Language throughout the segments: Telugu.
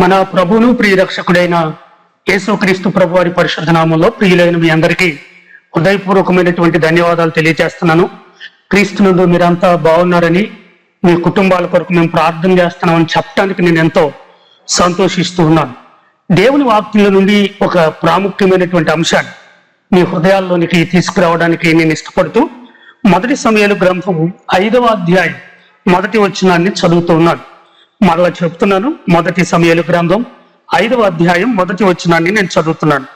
మన ప్రభువును ప్రియరక్షకుడైన యేసుక్రీస్తు ప్రభు వారి పరిశుద్ధ నామంలో ప్రియులైన మీ అందరికీ హృదయపూర్వకమైనటువంటి ధన్యవాదాలు తెలియజేస్తున్నాను. క్రీస్తునందు మీరంతా బాగున్నారని మీ కుటుంబాల కొరకు మేము ప్రార్థన చేస్తున్నామని చెప్పడానికి నేను ఎంతో సంతోషిస్తూ ఉన్నాను. దేవుని వాక్యంలో నుండి ఒక ప్రాముఖ్యమైనటువంటి అంశాన్ని మీ హృదయాల్లోనికి తీసుకురావడానికి నేను ఇష్టపడుతూ మొదటి సమయాలు గ్రంథం ఐదవ అధ్యాయం మొదటి వచనాన్ని చదువుతూ ఉన్నాను. మరలా చెప్తున్నాను. మొదటి సమయాలు గ్రంథం ఐదవ అధ్యాయం మొదటి వచ్చినాన్ని నేను చదువుతున్నాను.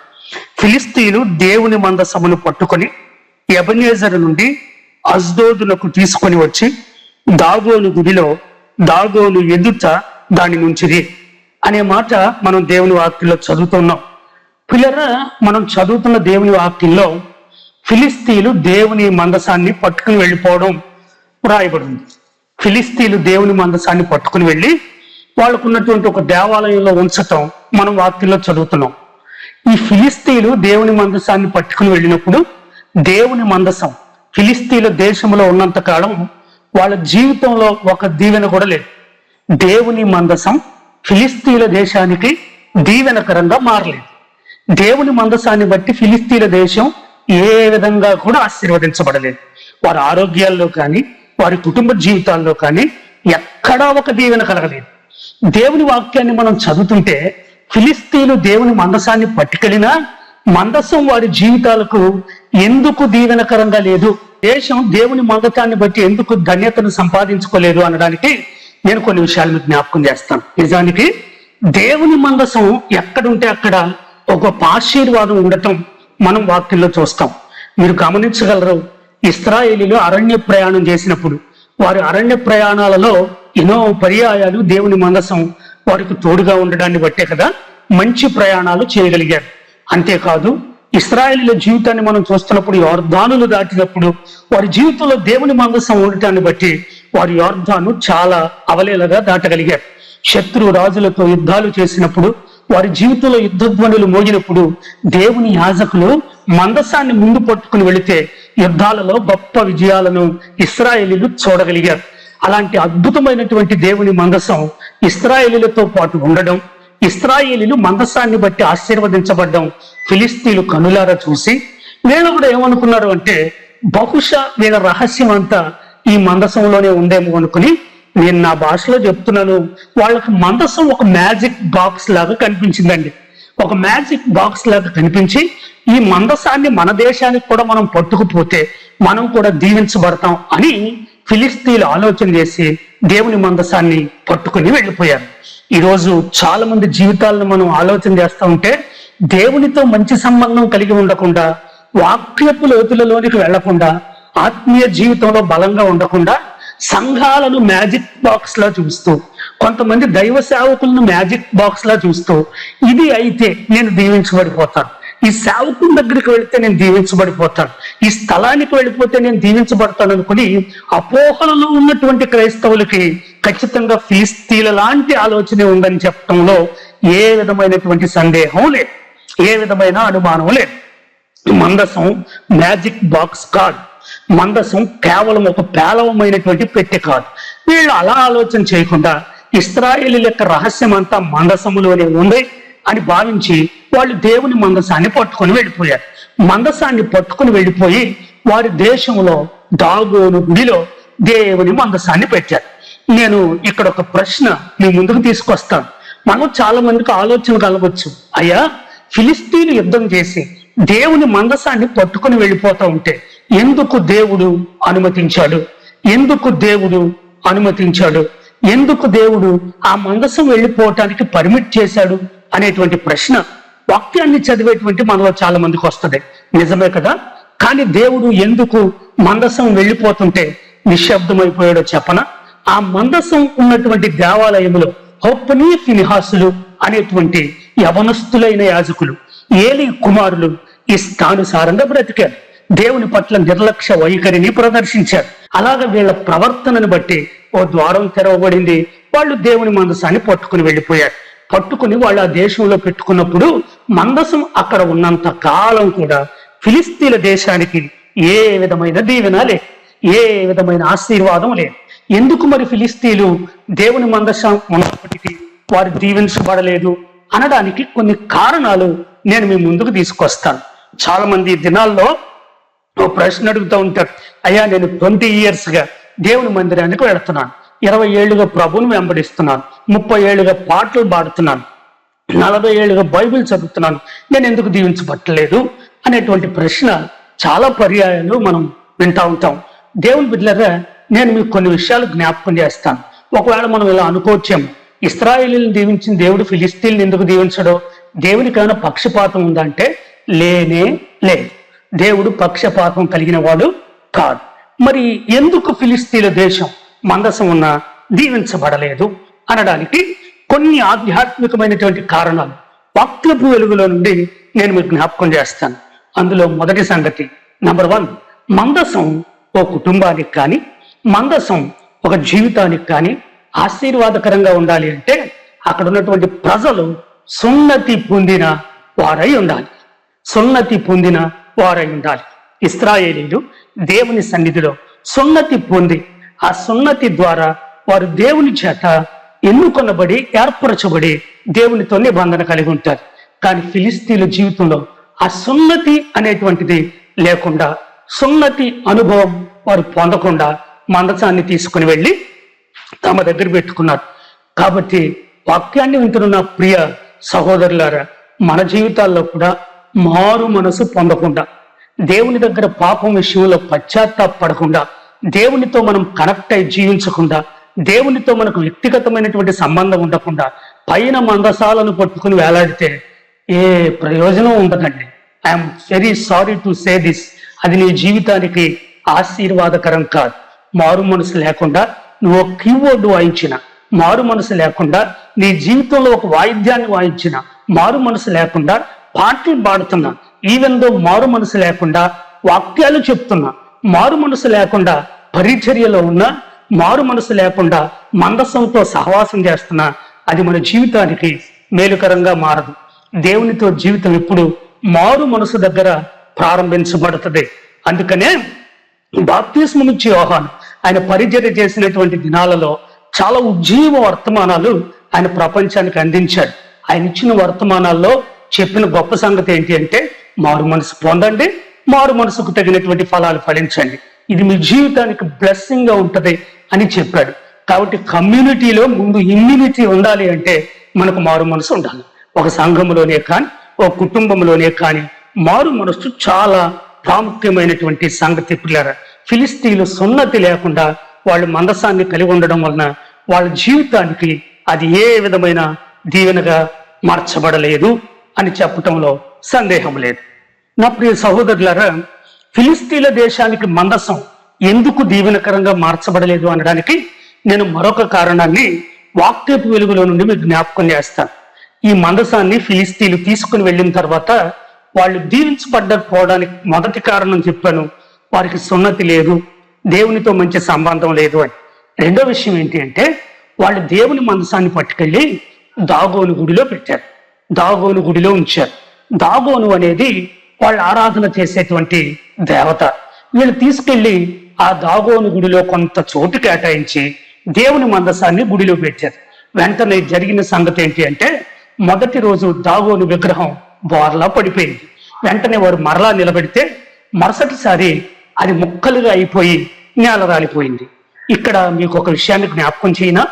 ఫిలిస్తీను దేవుని మందసమును పట్టుకొని ఎబనేజర్ నుండి అజ్దోదునకు తీసుకొని వచ్చి దాగోను గుడిలో దాగోను ఎదుట దాని నుంచిది అనే మాట మనం దేవుని వాక్యంలో చదువుతున్నాం. పిల్లరా మనం చదువుతున్న దేవుని వాక్యంలో ఫిలిస్తీన్లు దేవుని మందసాన్ని పట్టుకుని వెళ్ళిపోవడం రాయబడింది. ఫిలిస్తీన్లు దేవుని మందసాన్ని పట్టుకుని వెళ్ళి వాళ్ళకు ఉన్నటువంటి ఒక దేవాలయంలో ఉంచటం మనం వాక్యంలో చదువుతున్నాం. ఈ ఫిలిస్తీన్లు దేవుని మందసాన్ని పట్టుకుని వెళ్ళినప్పుడు దేవుని మందసం ఫిలిస్తీన్ల దేశంలో ఉన్నంత కాలం వాళ్ళ జీవితంలో ఒక దీవెన కూడా లేదు. దేవుని మందసం ఫిలిస్తీన్ల దేశానికి దీవెనకరంగా మారలేదు. దేవుని మందసాన్ని బట్టి ఫిలిస్తీన్ల దేశం ఏ విధంగా కూడా ఆశీర్వదించబడలేదు. వారి ఆరోగ్యాల్లో కానీ వారి కుటుంబ జీవితాల్లో కానీ ఎక్కడా ఒక దీవెన కలగలేదు. దేవుని వాక్యాన్ని మనం చదువుతుంటే ఫిలిస్తీన్లు దేవుని మందసాన్ని పట్టుకెళ్ళినా మందసం వారి జీవితాలకు ఎందుకు దీవెనకరంగా లేదు? దేశం దేవుని మందతాన్ని బట్టి ఎందుకు ధన్యతను సంపాదించుకోలేదు అనడానికి నేను కొన్ని విషయాలు జ్ఞాపకం చేస్తాను. నిజానికి దేవుని మందసం ఎక్కడుంటే అక్కడ ఒక గొప్ప ఆశీర్వాదం ఉండటం మనం వాక్యంలో చూస్తాం. మీరు గమనించగలరు ఇస్రాయేలీలు అరణ్య ప్రయాణం చేసినప్పుడు వారి అరణ్య ప్రయాణాలలో ఎన్నో పర్యాయాలు దేవుని మందసం వారికి తోడుగా ఉండడాన్ని బట్టే కదా మంచి ప్రయాణాలు చేయగలిగారు. అంతేకాదు ఇస్రాయేలీల జీవితాన్ని మనం చూస్తున్నప్పుడు యోర్ధానులు దాటినప్పుడు వారి జీవితంలో దేవుని మందసం ఉండటాన్ని బట్టి వారి యోర్ధాను చాలా అవలేలగా దాటగలిగారు. శత్రు రాజులతో యుద్ధాలు చేసినప్పుడు వారి జీవితంలో యుద్ధధ్వనులు మోగినప్పుడు దేవుని యాజకులు మందసాన్ని ముందు పట్టుకుని వెళితే యుద్ధాలలో గొప్ప విజయాలను ఇస్రాయేలీలు చూడగలిగారు. అలాంటి అద్భుతమైనటువంటి దేవుని మందసం ఇస్రాయేలీలతో పాటు ఉండడం ఇస్రాయేలీలు మందసాన్ని బట్టి ఆశీర్వదించబడ్డం ఫిలిస్తీన్లు కనులారా చూసి వీళ్ళు కూడా ఏమనుకున్నారు అంటే బహుశా వీళ్ళ రహస్యం అంతా ఈ మందసంలోనే ఉందేమో అనుకుని నేను నా భాషలో చెప్తున్నాను. వాళ్ళకి మందసం ఒక మ్యాజిక్ బాక్స్ లాగా కనిపించిందండి. ఒక మ్యాజిక్ బాక్స్ లాగా కనిపించి ఈ మందసాన్ని మన దేశానికి కూడా మనం పట్టుకుపోతే మనం కూడా దీవించబడతాం అని ఫిలిస్తీన్లు ఆలోచన చేసి దేవుని మందసాన్ని పట్టుకుని వెళ్ళిపోయారు. ఈరోజు చాలా మంది జీవితాలను మనం ఆలోచన చేస్తూ ఉంటే దేవునితో మంచి సంబంధం కలిగి ఉండకుండా వాక్యపు లోతులలోనికి వెళ్ళకుండా ఆత్మీయ జీవితంలో బలంగా ఉండకుండా సంఘాలను మ్యాజిక్ బాక్స్ లా చూస్తూ కొంతమంది దైవ సేవకులను మ్యాజిక్ బాక్స్ లా చూస్తూ ఇది అయితే నేను దీవించబడిపోతాను. ఈ సేవకుని దగ్గరికి వెళితే నేను దీవించబడిపోతాను. ఈ స్థలానికి వెళ్ళిపోతే నేను దీవించబడతాను అనుకుని అపోహలలో ఉన్నటువంటి క్రైస్తవులకి ఖచ్చితంగా ఫిలిస్తీన్ల లాంటి ఆలోచన ఉందని చెప్పడంలో ఏ విధమైనటువంటి సందేహం లేదు. ఏ విధమైన అనుమానం లేదు. మందసం మ్యాజిక్ బాక్స్ కార్డ్ మందసం కేవలం ఒక పేలవమైనటువంటి పెట్టె కాదు. వీళ్ళు అలా ఆలోచన చేయకుండా ఇస్రాయేల్ యొక్క రహస్యం అంతా మందసములోనే ఉంది అని భావించి వాళ్ళు దేవుని మందసాన్ని పట్టుకొని వెళ్ళిపోయారు. మందసాన్ని పట్టుకొని వెళ్ళిపోయి వారి దేశంలో దాగోను గుడిలో దేవుని మందసాన్ని పెట్టారు. నేను ఇక్కడ ఒక ప్రశ్న మీ ముందుకు తీసుకొస్తాను. మనం చాలా మందికి ఆలోచన కలగవచ్చు అయ్యా ఫిలిస్తీన్ యుద్ధం చేసి దేవుని మందసాన్ని పట్టుకొని వెళ్ళిపోతా ఉంటే ఎందుకు దేవుడు అనుమతించాడు? ఎందుకు దేవుడు అనుమతించాడు? ఎందుకు దేవుడు ఆ మందసం వెళ్ళిపోవటానికి పర్మిట్ చేశాడు? అనేటువంటి ప్రశ్న వాక్యాన్ని చదివేటువంటి మనలో చాలా మందికి వస్తుంది. నిజమే కదా? కానీ దేవుడు ఎందుకు మందసం వెళ్ళిపోతుంటే నిశ్శబ్దమైపోయాడో చెప్పన? ఆ మందసం ఉన్నటువంటి దేవాలయంలో హొప్పని ఫినిహాసులు అనేటువంటి యవనస్తులైన యాజకులు ఏలి కుమారులు ఇష్టానుసారంగా బ్రతికారు. దేవుని పట్ల నిర్లక్ష్య వైఖరిని ప్రదర్శించారు. అలాగ వీళ్ళ ప్రవర్తనను బట్టి ఓ ద్వారం తెరవబడింది. వాళ్ళు దేవుని మందసాన్ని పట్టుకుని వెళ్ళిపోయారు. పట్టుకుని వాళ్ళు ఆ దేశంలో పెట్టుకున్నప్పుడు మందసం అక్కడ ఉన్నంత కాలం కూడా ఫిలిస్తీన్ల దేశానికి ఏ విధమైన దీవెన లేదు. ఏ విధమైన ఆశీర్వాదం లేదు. ఎందుకు మరి ఫిలిస్తీన్లు దేవుని మందసం ఉన్నప్పటికీ వారు దీవించబడలేదు అనడానికి కొన్ని కారణాలు నేను మీ ముందుకు తీసుకొస్తాను. చాలా మంది దినాల్లో ఓ ప్రశ్న అడుగుతూ ఉంటాడు. అయ్యా నేను ట్వంటీ ఇయర్స్గా దేవుని మందిరానికి వెళుతున్నాను. ఇరవై ఏళ్ళుగా ప్రభుని వెంబడిస్తున్నాను. ముప్పై ఏళ్ళుగా పాటలు పాడుతున్నాను. నలభై ఏళ్ళుగా బైబిల్ చదువుతున్నాను. నేను ఎందుకు దీవించబట్టలేదు? అనేటువంటి ప్రశ్న చాలా పర్యాయాలు మనం వింటా ఉంటాం. దేవుని బిడ్డలరా నేను మీకు కొన్ని విషయాలు జ్ఞాపకం చేస్తాను. ఒకవేళ మనం ఇలా అనుకోవచ్చాము ఇస్రాయేలీని దీవించిన దేవుడు ఫిలిస్తీన్లు ఎందుకు దీవించడో? దేవునికైనా పక్షపాతం ఉందంటే లేనే లేదు. దేవుడు పక్షపాతం కలిగిన వాడు కాదు మరి ఎందుకు ఫిలిస్తీన్ల దేశం మందసం ఉన్న దీవించబడలేదు? అనడానికి కొన్ని ఆధ్యాత్మికమైనటువంటి కారణాలు వాక్యపు వెలుగులో నుండి నేను మీకు జ్ఞాపకం చేస్తాను. అందులో మొదటి సంగతి నంబర్ వన్ మందసం ఓ కుటుంబానికి కానీ మందసం ఒక జీవితానికి కానీ ఆశీర్వాదకరంగా ఉండాలి అంటే అక్కడ ఉన్నటువంటి ప్రజలు సున్నతి పొందిన వారై ఉండాలి. సున్నతి పొందిన వారై ఉండాలి ఇస్రాయేలీలు దేవుని సన్నిధిలో సున్నతి పొంది ఆ సున్నతి ద్వారా వారు దేవుని చేత ఎన్నుకొనబడి ఏర్పరచబడి దేవునితో నిబంధన కలిగి ఉంటారు. కానీ ఫిలిస్తీన్ల జీవితంలో ఆ సున్నతి అనేటువంటిది లేకుండా సున్నతి అనుభవం వారు పొందకుండా మందసాన్ని తీసుకుని వెళ్ళి తమ దగ్గర పెట్టుకున్నారు. కాబట్టి వాక్యాన్ని వింటున్న ప్రియ సహోదరులారా మన జీవితాల్లో కూడా మారు మనసు పొందకుండా దేవుని దగ్గర పాపం విషయంలో పశ్చాత్తాపడకుండా దేవునితో మనం కనెక్ట్ అయి జీవించకుండా దేవునితో మనకు వ్యక్తిగతమైనటువంటి సంబంధం ఉండకుండా పైన మందసాలను పట్టుకుని వేలాడితే ఏ ప్రయోజనం ఉండదండి. I'm very sorry to say this అది నీ జీవితానికి ఆశీర్వాదకరం కాదు. మారు మనసు లేకుండా నువ్వు ఒక కీబోర్డు వాయించిన మారు మనసు లేకుండా నీ జీవితంలో ఒక వాయిద్యాన్ని వాయించిన మారు మనసు లేకుండా పాటలు పాడుతున్నా. ఈవెన్ దో మారు మనసు లేకుండా వాక్యాలు చెప్తున్నా. మారు మనసు లేకుండా పరిచర్యలో ఉన్న. మారు మనసు లేకుండా మందసంతో సహవాసం చేస్తున్నా. అది మన జీవితానికి మేలుకరంగా మారదు. దేవునితో జీవితం ఎప్పుడు మారు మనసు దగ్గర ప్రారంభించబడుతుంది. అందుకనే బాప్తిస్మం ఇచ్చి యోహాన్ ఆయన పరిచర్య చేసినటువంటి దినాలలో చాలా ఉజ్జీవ వర్తమానాలు ఆయన ప్రపంచానికి అందించాడు. ఆయన ఇచ్చిన వర్తమానాల్లో చెప్పిన గొప్ప సంగతి ఏంటి అంటే మారు మనసు పొందండి మారు మనసుకు తగినటువంటి ఫలాలు ఫలించండి. ఇది మీ జీవితానికి బ్లెస్సింగ్గా ఉంటది అని చెప్పాడు. కాబట్టి కమ్యూనిటీలో ముందు ఇమ్యూనిటీ ఉండాలి అంటే మనకు మారు మనసు ఉండాలి. ఒక సంఘంలోనే కానీ ఒక కుటుంబంలోనే కానీ మారు మనసు చాలా ప్రాముఖ్యమైనటువంటి సంగతి పిల్లరా. ఫిలిస్తీన్లు సున్నతి లేకుండా వాళ్ళు మందసాన్ని కలిగి ఉండడం వలన వాళ్ళ జీవితానికి అది ఏ విధమైన దీవెనగా మార్చబడలేదు. అని చెప్పటంలో సందేహం లేదు. నా ప్రియ సహోదరులారా ఫిలిస్తీన్ల దేశానికి మందసం ఎందుకు దీవెనకరంగా మార్చబడలేదు అనడానికి నేను మరొక కారణాన్ని వాక్టేపు వెలుగులో నుండి మీకు జ్ఞాపకం చేస్తాను ఈ మందసాన్ని ఫిలిస్తీన్లు తీసుకుని వెళ్ళిన తర్వాత వాళ్ళు దీవించబడ్డకపోవడానికి మొదటి కారణం చెప్పాను. వారికి సున్నతి లేదు దేవునితో మంచి సంబంధం లేదు అని. రెండో విషయం ఏంటి అంటే వాళ్ళు దేవుని మందసాన్ని పట్టుకెళ్ళి దాగోని గుడిలో పెట్టారు. దాగోను గుడిలో ఉంచారు. దాగోను అనేది వాళ్ళు ఆరాధన చేసేటువంటి దేవత. వీళ్ళు తీసుకెళ్ళి ఆ దాగోను గుడిలో కొంత చోటు కేటాయించి దేవుని మందసాన్ని గుడిలో పెట్టారు. వెంటనే జరిగిన సంగతి ఏంటి అంటే మొదటి రోజు దాగోను విగ్రహం బోర్లా పడిపోయింది. వెంటనే వారు మరలా నిలబెడితే మరుసటిసారి అది ముక్కలుగా అయిపోయి నేల రాలిపోయింది. ఇక్కడ మీకు ఒక విషయాన్ని జ్ఞాపకం చేయనా?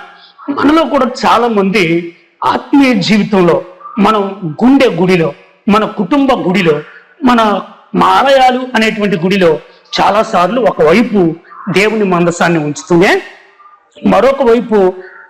మనలో కూడా చాలా మంది ఆత్మీయ జీవితంలో మనం గుండె గుడిలో మన కుటుంబ గుడిలో మన మా ఆలయాలు అనేటువంటి గుడిలో చాలాసార్లు ఒకవైపు దేవుని మందసాన్ని ఉంచుతూనే మరొక వైపు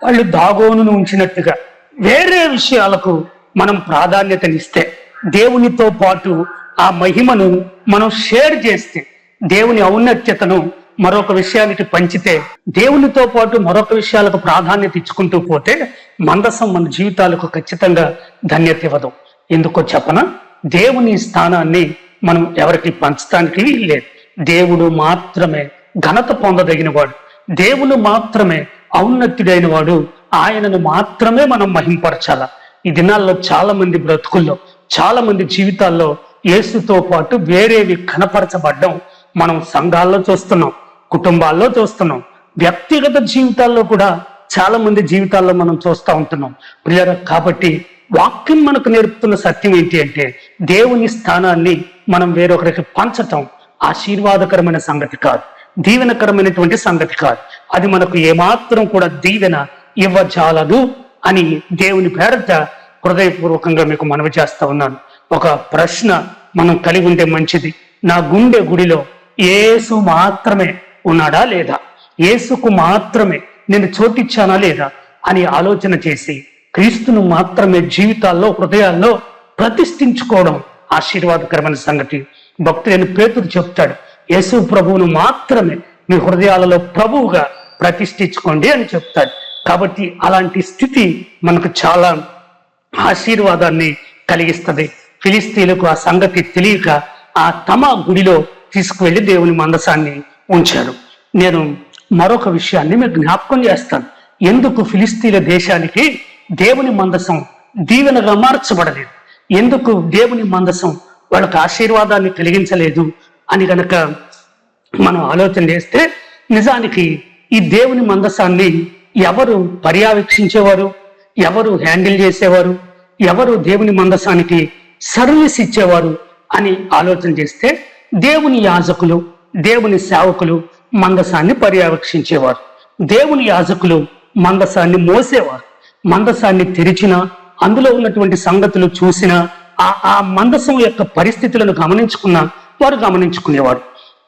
వాళ్ళు దాగోనును ఉంచినట్టుగా వేరే విషయాలకు మనం ప్రాధాన్యతనిస్తే దేవునితో పాటు ఆ మహిమను మనం షేర్ చేస్తే దేవుని ఔన్నత్యతను మరొక విషయానికి పంచితే దేవునితో పాటు మరొక విషయాలకు ప్రాధాన్యత ఇచ్చుకుంటూ పోతే మందసం మన జీవితాలకు ఖచ్చితంగా ధన్యత ఇవ్వదు. ఎందుకో చెప్పన దేవుని స్థానాన్ని మనం ఎవరికి పంచడానికి లేదు దేవుడు మాత్రమే ఘనత పొందదగిన వాడు దేవుడు మాత్రమే ఔన్నత్యుడైన వాడు ఆయనను మాత్రమే మనం మహింపరచాల. ఈ దినాల్లో చాలా మంది బ్రతుకుల్లో చాలా మంది జీవితాల్లో యేసుతో పాటు వేరేవి కనపరచబడ్డం మనం సంఘాల్లో చూస్తున్నాం. కుటుంబాల్లో చూస్తున్నాం. వ్యక్తిగత జీవితాల్లో కూడా చాలా మంది జీవితాల్లో మనం చూస్తూ ఉంటున్నాం. ప్రియర కాబట్టి వాక్యం మనకు నేర్పుతున్న సత్యం ఏంటి అంటే దేవుని స్థానాన్ని మనం వేరొకరికి పంచటం ఆశీర్వాదకరమైన సంగతి కాదు. దీవెనకరమైనటువంటి సంగతి కాదు. అది మనకు ఏమాత్రం కూడా దీవెన ఇవ్వజాలదు అని దేవుని పేరట హృదయపూర్వకంగా మీకు మనవి చేస్తా ఉన్నాను. ఒక ప్రశ్న మనం కలిగి ఉంటే మంచిది. నా గుండె గుడిలో యేసు మాత్రమే ఉన్నాడా లేదా? యేసుకు మాత్రమే నేను చోటిచ్చానా లేదా? అని ఆలోచన చేసి క్రీస్తును మాత్రమే జీవితాల్లో హృదయాల్లో ప్రతిష్ఠించుకోవడం ఆశీర్వాదకరమైన సంగతి. భక్తులైన పేతుడు చెప్తాడు యేసు ప్రభువును మాత్రమే మీ హృదయాలలో ప్రభువుగా ప్రతిష్ఠించుకోండి అని చెప్తాడు. కాబట్టి అలాంటి స్థితి మనకు చాలా ఆశీర్వాదాన్ని కలిగిస్తుంది. ఫిలిస్తీన్లకు ఆ సంగతి తెలియక ఆ తమ గుడిలో తీసుకువెళ్ళి దేవుని మందసాన్ని ఉంచారు. నేను మరొక విషయాన్ని మీకు జ్ఞాపకం చేస్తాను. ఎందుకు ఫిలిస్తీన్ల దేశానికి దేవుని మందసం దీవెనగా మార్చబడలేదు? ఎందుకు దేవుని మందసం వాళ్ళకి ఆశీర్వాదాన్ని కలిగించలేదు అని గనక మనం ఆలోచన చేస్తే నిజానికి ఈ దేవుని మందసాన్ని ఎవరు పర్యవేక్షించేవారు? ఎవరు హ్యాండిల్ చేసేవారు? ఎవరు దేవుని మందసానికి సర్వీస్ ఇచ్చేవారు అని ఆలోచన చేస్తే దేవుని యాజకులు దేవుని సేవకులు మందసాన్ని పర్యవేక్షించేవారు. దేవుని యాజకులు మందసాన్ని మోసేవారు. మందసాన్ని తెరిచిన అందులో ఉన్నటువంటి సంగతులు చూసిన ఆ ఆ మందసం యొక్క పరిస్థితులను గమనించుకున్న వారు గమనించుకునేవారు.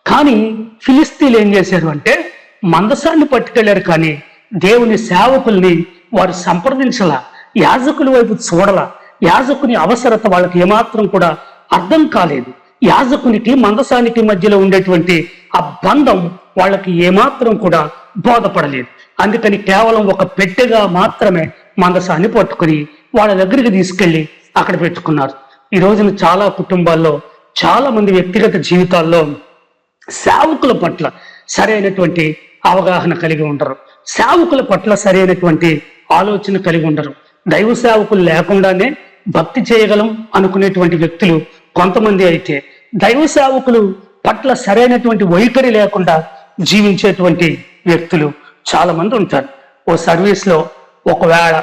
కానీ ఫిలిస్తీన్లు ఏం చేశారు అంటే మందసాన్ని పట్టుకెళ్ళారు కానీ దేవుని సేవకుల్ని వారు సంప్రదించాల యాజకుల వైపు చూడల. యాజకుని అవసరత వాళ్ళకి ఏమాత్రం కూడా అర్థం కాలేదు. యాజకునికి మందసానికి మధ్యలో ఉండేటువంటి ఆ బంధం వాళ్ళకి ఏమాత్రం కూడా బోధపడలేదు. అందుకని కేవలం ఒక పెట్టెగా మాత్రమే మందసాన్ని పట్టుకుని వాళ్ళ దగ్గరికి తీసుకెళ్ళి అక్కడ పెట్టుకున్నారు. ఈ రోజున చాలా కుటుంబాల్లో చాలా మంది వ్యక్తిగత జీవితాల్లో సేవకుల పట్ల సరైనటువంటి అవగాహన కలిగి ఉండరు. సేవకుల పట్ల సరైనటువంటి ఆలోచన కలిగి ఉండరు. దైవ సేవకులు లేకుండానే భక్తి చేయగలం అనుకునేటువంటి వ్యక్తులు కొంతమంది అయితే దైవ సేవకులు పట్ల సరైనటువంటి వైఖరి లేకుండా జీవించేటువంటి వ్యక్తులు చాలా మంది ఉంటారు. ఓ సర్వీస్లో ఒకవేళ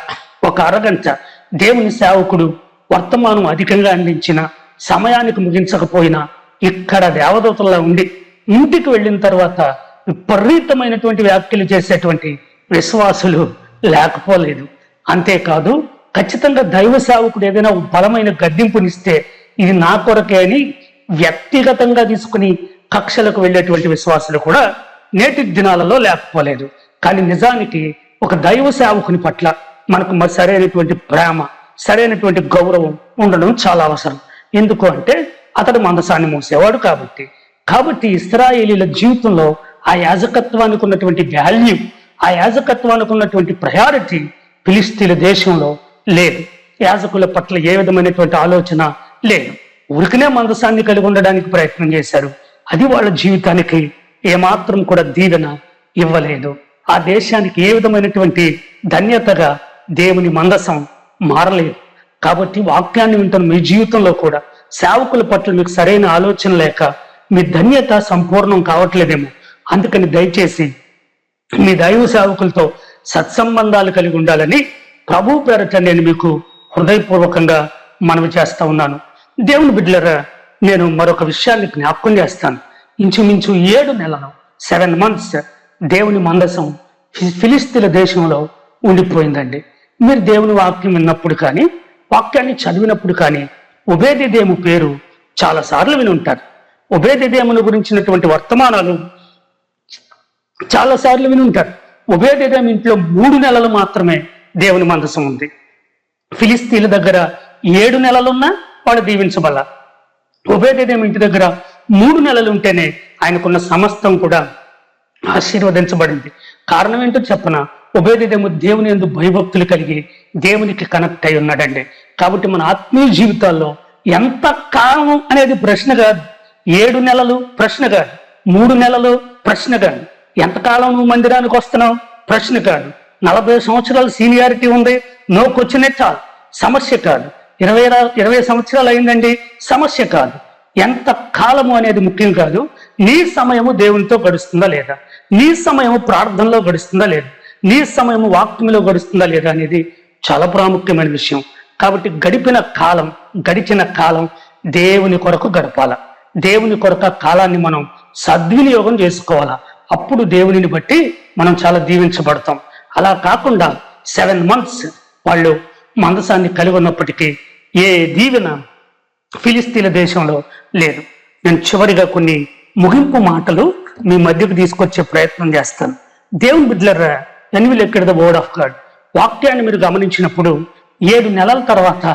ఒక అరగంట దేవుని సేవకుడు వర్తమానం అధికంగా అందించిన సమయానికి ముగించకపోయినా ఇక్కడ దేవదూతల్లో ఉండి ఇంటికి వెళ్ళిన తర్వాత విపరీతమైనటువంటి వ్యాఖ్యలు చేసేటువంటి విశ్వాసులు లేకపోలేదు. అంతేకాదు ఖచ్చితంగా దైవ సేవకుడు ఏదైనా బలమైన గద్దింపునిస్తే ఇది నా కొరకే అని వ్యక్తిగతంగా తీసుకుని కక్షలకు వెళ్ళేటువంటి విశ్వాసులు కూడా నేటి దినాలలో లేకపోలేదు. కానీ నిజానికి ఒక దైవ సేవకుని పట్ల మనకు మరి సరైనటువంటి ప్రేమ సరైనటువంటి గౌరవం ఉండడం చాలా అవసరం. ఎందుకు అంటే అతడు మందసాన్ని మూసేవాడు కాబట్టి. కాబట్టి ఇస్రాయేలీల జీవితంలో ఆ యాజకత్వానికి ఉన్నటువంటి వాల్యూ ఆ యాజకత్వానికి ఉన్నటువంటి ప్రయారిటీ ఫిలిస్తీన్ల దేశంలో లేదు. యాజకుల పట్ల ఏ విధమైనటువంటి ఆలోచన లేదు. ఉరికినే మందసాన్ని కలిగి ఉండడానికి ప్రయత్నం చేశారు. అది వాళ్ళ జీవితానికి ఏమాత్రం కూడా దీవెన ఇవ్వలేదు. ఆ దేశానికి ఏ విధమైనటువంటి ధన్యతగా దేవుని మందసం మారలేదు. కాబట్టి వాక్యాన్ని వింటున్న మీ జీవితంలో కూడా సేవకుల పట్ల మీకు సరైన ఆలోచన లేక మీ ధన్యత సంపూర్ణం కావట్లేదేమో. అందుకని దయచేసి మీ దైవ సేవకులతో సత్సంబంధాలు కలిగి ఉండాలని ప్రభు పేరట నేను మీకు హృదయపూర్వకంగా మనవి చేస్తా ఉన్నాను. దేవుని బిడ్డలరా నేను మరొక విషయాన్ని జ్ఞాపకం చేస్తాను. ఇంచుమించు ఏడు నెలలు సెవెన్ మంత్స్ దేవుని మందసం ఫిలిస్తీన్ల దేశంలో ఉండిపోయిందండి. మీరు దేవుని వాక్యం విన్నప్పుడు కానీ వాక్యాన్ని చదివినప్పుడు కానీ ఉభేదిదేము పేరు చాలా సార్లు విని ఉంటారు. ఉభేదిదేమును గురించినటువంటి వర్తమానాలు చాలా సార్లు విని ఉంటారు. ఉభేదిదేము ఇంట్లో మూడు నెలలు మాత్రమే దేవుని మందసం ఉంది. ఫిలిస్తీన్ల దగ్గర ఏడు నెలలున్నా వాడు దీవించబల ఉభయదేదం ఇంటి దగ్గర మూడు నెలలు ఉంటేనే ఆయనకున్న సమస్తం కూడా ఆశీర్వదించబడింది. కారణం ఏంటో చెప్పన? ఉభయదేదము దేవుని ఎందు భయభక్తులు కలిగి దేవునికి కనెక్ట్ అయి ఉన్నాడండి. కాబట్టి మన ఆత్మీయ జీవితాల్లో ఎంత కాలం అనేది ప్రశ్న కాదు. ఏడు నెలలు ప్రశ్న కాదు. మూడు నెలలు ప్రశ్న కాదు. ఎంతకాలం నువ్వు మందిరానికి వస్తున్నావు? ప్రశ్న కాదు. నలభై సంవత్సరాల సీనియారిటీ ఉంది. నోకొచ్చినే చాలు. సమస్య కాదు. ఇరవై ఇరవై సంవత్సరాలు అయిందండి. సమస్య కాదు. ఎంత కాలము అనేది ముఖ్యం కాదు. నీ సమయము దేవునితో గడుస్తుందా లేదా? నీ సమయము ప్రార్థనలో గడుస్తుందా లేదా? నీ సమయము వాక్యంలో గడుస్తుందా లేదా అనేది చాలా ప్రాముఖ్యమైన విషయం. కాబట్టి గడిపిన కాలం గడిచిన కాలం దేవుని కొరకు గడపాల. దేవుని కొరకు కాలాన్ని మనం సద్వినియోగం చేసుకోవాలా. అప్పుడు దేవునిని బట్టి మనం చాలా దీవించబడతాం. అలా కాకుండా సెవెన్ మంత్స్ వాళ్ళు మందసాన్ని కలిగి ఉన్నప్పటికీ ఏ దీవెన ఫిలిస్తీన్ల దేశంలో లేదు. నేను చివరిగా కొన్ని ముగింపు మాటలు మీ మధ్యకు తీసుకొచ్చే ప్రయత్నం చేస్తాను. దేవుని బిడ్డలరా ఎన్విల్ ఎక్కడ ద వర్డ్ ఆఫ్ గాడ్. వాక్యాన్ని మీరు గమనించినప్పుడు ఏడు నెలల తర్వాత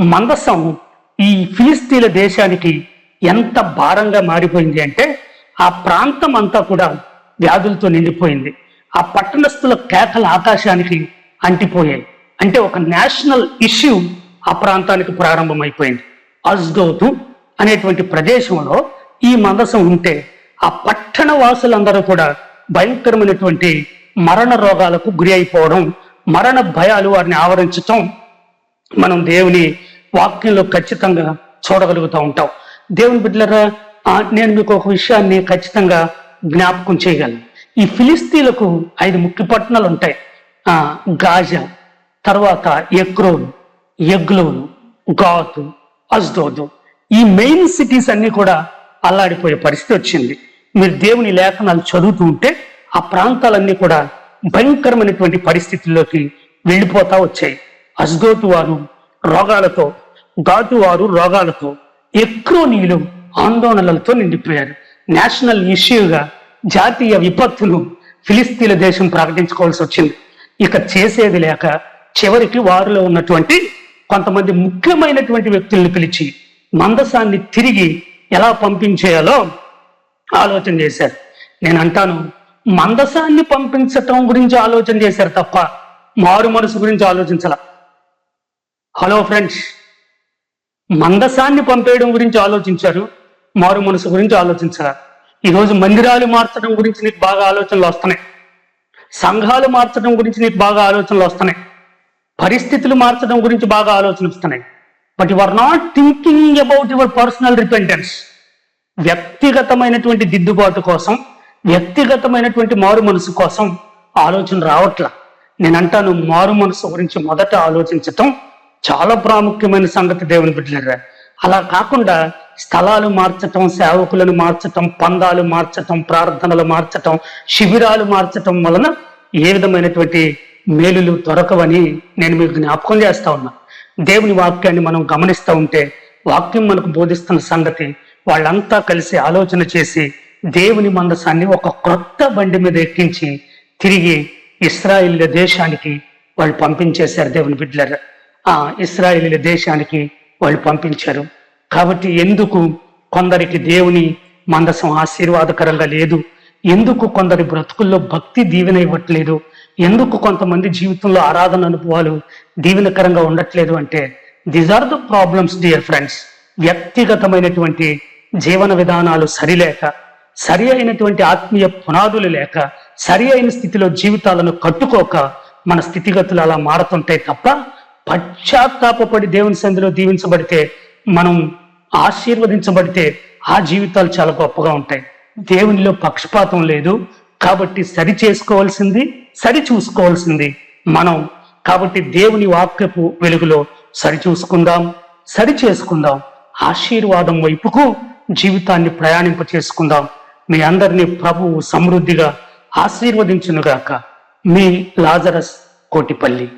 మందసం ఈ ఫిలిస్తీన్ల దేశానికి ఎంత భారంగా మారిపోయింది అంటే ఆ ప్రాంతం అంతా కూడా వ్యాధులతో నిండిపోయింది. ఆ పట్టణస్థుల కేకల ఆకాశానికి అంటిపోయాయి. అంటే ఒక నేషనల్ ఇష్యూ ఆ ప్రాంతానికి ప్రారంభమైపోయింది. అజ్దోతు అనేటువంటి ప్రదేశంలో ఈ మందసం ఉంటే ఆ పట్టణ వాసులందరూ కూడా భయంకరమైనటువంటి మరణ రోగాలకు గురి అయిపోవడం మరణ భయాలు వారిని ఆవరించటం మనం దేవుని వాక్యంలో ఖచ్చితంగా చూడగలుగుతూ ఉంటాం. దేవుని బిడ్డలరా నేను మీకు ఒక విషయాన్ని ఖచ్చితంగా జ్ఞాపకం చేయగలను. ఈ ఫిలిస్తీన్లకు ఐదు ముఖ్య పట్టణాలు ఉంటాయి గాజా తర్వాత ఎక్రోన్ ఎగ్లోను గాతు అజ్దోదు ఈ మెయిన్ సిటీస్ అన్ని కూడా అల్లాడిపోయే పరిస్థితి వచ్చింది. మీరు దేవుని లేఖనాలు చదువుతూ ఉంటే ఆ ప్రాంతాలన్నీ కూడా భయంకరమైనటువంటి పరిస్థితుల్లోకి వెళ్ళిపోతా వచ్చాయి. అజ్దోతు వారు రోగాలతో గాతు వారు రోగాలతో ఎక్రోనీలు ఆందోళనలతో నిండిపోయారు. నేషనల్ ఇష్యూగా జాతీయ విపత్తులు ఫిలిస్తీన్ల దేశం ప్రకటించుకోవాల్సి వచ్చింది. ఇక చేసేది లేక చివరికి వారిలో ఉన్నటువంటి కొంతమంది ముఖ్యమైనటువంటి వ్యక్తుల్ని పిలిచి మందసాన్ని తిరిగి ఎలా పంపించేయాలో ఆలోచన చేశారు. నేను అంటాను మందసాన్ని పంపించటం గురించి ఆలోచన చేశారు తప్ప మారు మనసు గురించి ఆలోచించాల. హలో ఫ్రెండ్స్ మందసాన్ని పంపేయడం గురించి ఆలోచించారు మారు మనసు గురించి ఆలోచించాల. ఈరోజు మందిరాలు మార్చడం గురించి నీకు బాగా ఆలోచనలు వస్తున్నాయి. సంఘాలు మార్చడం గురించి నీకు బాగా ఆలోచనలు వస్తున్నాయి. పరిస్థితులు మార్చడం గురించి బాగా ఆలోచనిస్తున్నాయి. But you are not thinking about your personal repentance వ్యక్తిగతమైనటువంటి దిద్దుబాటు కోసం వ్యక్తిగతమైనటువంటి మారు మనసు కోసం ఆలోచన రావట్లా. నేను అంటాను మారు మనసు గురించి మొదట ఆలోచించటం చాలా ప్రాముఖ్యమైన సంగతి దేవుని బిడ్డలరా. అలా కాకుండా స్థలాలు మార్చటం సేవకులను మార్చటం పందాలు మార్చటం ప్రార్థనలు మార్చటం శిబిరాలు మార్చటం వలన ఏ విధమైనటువంటి మేలులు దొరకవని నేను మీకు జ్ఞాపకం చేస్తా ఉన్నా. దేవుని వాక్యాన్ని మనం గమనిస్తూ ఉంటే వాక్యం మనకు బోధిస్తున్న సంగతి వాళ్ళంతా కలిసి ఆలోచన చేసి దేవుని మందసాన్ని ఒక క్రొత్త బండి మీద ఎక్కించి తిరిగి ఇస్రాయిల్ దేశానికి వాళ్ళు పంపించేశారు దేవుని బిడ్డలరా. ఆ ఇస్రాయిల్ దేశానికి వాళ్ళు పంపించారు. కాబట్టి ఎందుకు కొందరికి దేవుని మందసం ఆశీర్వాదకరంగా లేదు? ఎందుకు కొందరి బ్రతుకుల్లో భక్తి దీవెన ఇవ్వట్లేదు? ఎందుకు కొంతమంది జీవితంలో ఆరాధన అనుభవాలు దీవెనకరంగా ఉండట్లేదు అంటే these are the problems dear friends వ్యక్తిగతమైనటువంటి జీవన విధానాలు సరిలేక సరి అయినటువంటి ఆత్మీయ పునాదులు లేక సరి అయిన స్థితిలో జీవితాలను కట్టుకోక మన స్థితిగతులు అలా మారుతుంటాయి తప్ప పశ్చాత్తాపడి దేవుని సంధిలో దీవించబడితే మనం ఆశీర్వదించబడితే ఆ జీవితాలు చాలా గొప్పగా ఉంటాయి. దేవునిలో పక్షపాతం లేదు కాబట్టి సరి చేసుకోవాల్సింది సరి చూసుకోవాల్సింది మనం. కాబట్టి దేవుని వాక్యపు వెలుగులో సరి చూసుకుందాం సరి చేసుకుందాం. ఆశీర్వాదం వైపుకు జీవితాన్ని ప్రయాణింప చేసుకుందాం. మీ అందరినీ ప్రభువు సమృద్ధిగా ఆశీర్వదించునుగాక. మీ లాజరస్ కోటిపల్లి.